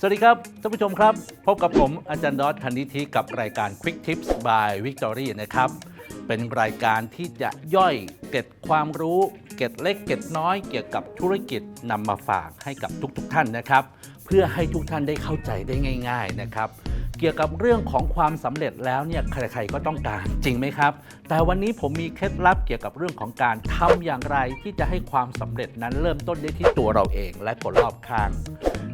สวัสดีครับท่านผู้ชมครับ พบกับผมอาจารย์ดอทธันนิธิกับรายการ Quick Tips by Victory นะครับ เป็นรายการที่จะย่อยเก็ดความรู้เก็ดเล็กเก็ดน้อยเกี่ยวกับธุรกิจนำมาฝากให้กับทุกๆทท่านนะครับ เพื่อให้ทุกท่านได้เข้าใจได้ง่าย ๆนะครับ เกี่ยวกับเรื่องของความสำเร็จแล้วเนี่ยใครๆก็ต้องการจริงไหมครับ แต่วันนี้ผมมีเคล็ดลับเกี่ยวกับเรื่องของการทำอย่างไรที่จะให้ความสำเร็จนั้นเริ่มต้นได้ที่ตัวเราเองและคนรอบข้าง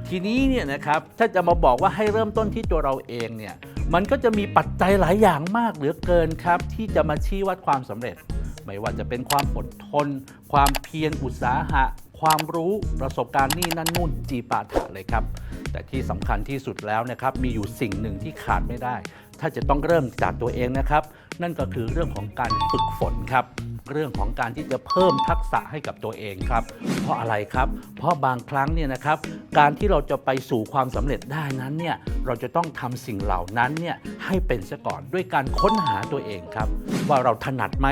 ทีนี้เนี่ยนะครับถ้าจะมาบอกว่าให้เริ่มต้นที่ตัวเราเองเนี่ยมันก็จะมีปัจจัยหลายอย่างมากเหลือเกินครับ ที่จะมาชี้วัดความสำเร็จ ไม่ว่าจะเป็นความอดทน ความเพียรอุตสาหะ ความรู้ประสบการณ์นี่นั่นนู่นจีปาถะเลยครับ แต่ที่สำคัญที่สุดแล้วนะครับมีอยู่สิ่งหนึ่งที่ขาดไม่ได้ ถ้าจะต้องเริ่มจากตัวเองนะครับ นั่นก็คือเรื่องของการฝึกฝนครับเรื่องของการที่จะเพิ่มทักษะให้กับตัวเองครับ เพราะอะไรครับ เพราะบางครั้งเนี่ยนะครับ การที่เราจะไปสู่ความสำเร็จได้นั้นเนี่ย เราจะต้องทำสิ่งเหล่านั้นเนี่ยให้เป็นซะก่อนด้วยการค้นหาตัวเองครับ ว่าเราถนัดไหม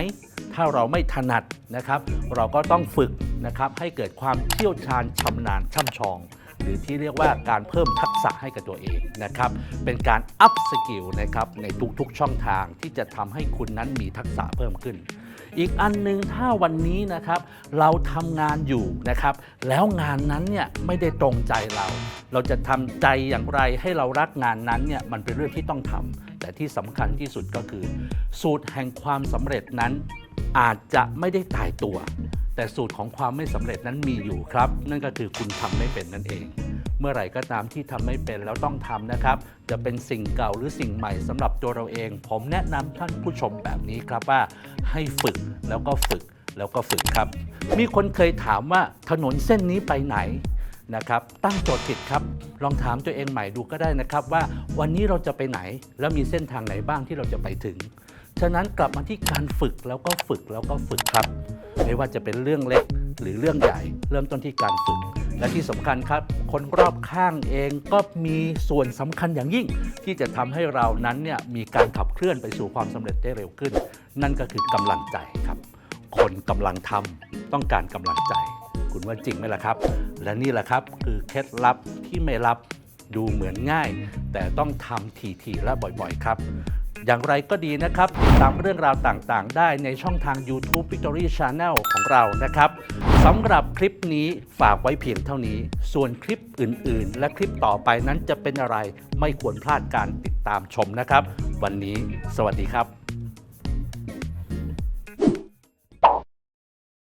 ถ้าเราไม่ถนัดนะครับ เราก็ต้องฝึก นะครับให้เกิดความเชี่ยวชาญชำนาญช่ำชอง หรือที่เรียกว่าการเพิ่มทักษะให้กับตัวเองนะครับเป็นการอัพสกิลนะครับในทุกๆช่องทางที่จะทำให้คุณนั้นมีทักษะเพิ่มขึ้นอีกอันหนึงถ้าวันนี้นะครับเราทำงานอยู่นะครับ แล้วงานนั้นเนี่ยไม่ได้ตรงใจเรา เราจะทำใจอย่างไรให้เรารักงานนั้นเนี่ยมันเป็นเรื่องที่ต้องทำแต่ที่สำคัญที่สุดก็คือ สูตรแห่งความสำเร็จนั้นอาจจะไม่ได้ตายตัว แต่สูตรของความไม่สำเร็จนั้นมีอยู่ครับ นั่นก็คือคุณทำไม่เป็นนั่นเอง เมื่อไหร่ก็ตามที่ทำไม่เป็นแล้วต้องทำนะครับ จะเป็นสิ่งเก่าหรือสิ่งใหม่สำหรับตัวเราเอง ผมแนะนำท่านผู้ชมแบบนี้ครับว่า ให้ฝึกแล้วก็ฝึกแล้วก็ฝึกครับ มีคนเคยถามว่าถนนเส้นนี้ไปไหนนะครับตั้งโจทย์ผิดครับ ลองถามตัวเองใหม่ดูก็ได้นะครับว่าวันนี้เราจะไปไหน แล้วมีเส้นทางไหนบ้างที่เราจะไปถึง ฉะนั้นกลับมาที่การฝึกแล้วก็ฝึกแล้วก็ฝึกครับ ไม่ว่าจะเป็นเรื่องเล็กหรือเรื่องใหญ่ เริ่มต้นที่การฝึก และที่สำคัญครับ คนรอบข้างเองก็มีส่วนสำคัญอย่างยิ่ง ที่จะทำให้เรานั้นเนี่ยมีการขับเคลื่อนไปสู่ความสำเร็จได้เร็วขึ้น นั่นก็คือกำลังใจครับ คนกำลังทำต้องการกำลังใจ คุณว่าจริงไหมล่ะครับ และนี่แหละครับคือเคล็ดลับที่ไม่ลับดูเหมือนง่าย แต่ต้องทำทีๆและบ่อยๆ ครับ อย่างไรก็ดีนะครับติดตามเรื่องราวต่างๆ ได้ในช่องทาง YouTube Victory Channel ของเรานะครับสำหรับคลิปนี้ฝากไว้เพียงเท่านี้ ส่วนคลิปอื่นๆ และคลิปต่อไปนั้นจะเป็นอะไร ไม่ควรพลาดการติดตามชมนะครับ วันนี้ สวัสดีครับ